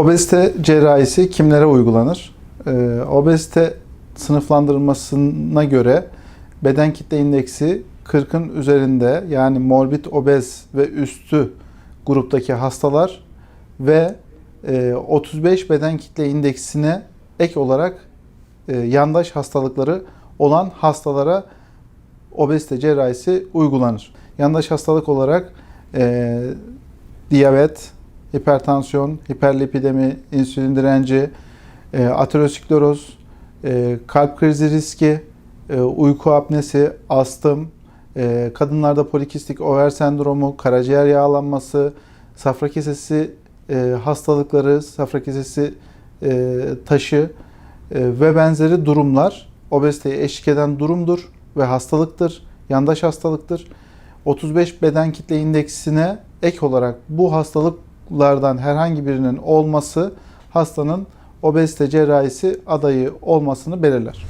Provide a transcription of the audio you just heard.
Obezite cerrahisi kimlere uygulanır? Ee, obezite sınıflandırılmasına göre beden kitle indeksi 40'ın üzerinde yani morbid obez ve üstü gruptaki hastalar ve e, 35 beden kitle indeksine ek olarak e, yandaş hastalıkları olan hastalara obezite cerrahisi uygulanır. Yandaş hastalık olarak e, diyabet, hipertansiyon, hiperlipidemi, insülin direnci, e, ateroskleroz, e, kalp krizi riski, e, uyku apnesi, astım, e, kadınlarda polikistik over sendromu, karaciğer yağlanması, safra kesesi e, hastalıkları, safra kesesi e, taşı e, ve benzeri durumlar obeziteye eşlik eden durumdur ve hastalıktır, yandaş hastalıktır. 35 beden kitle indeksine ek olarak bu hastalıklardan herhangi birinin olması hastanın obezite cerrahisi adayı olmasını belirler.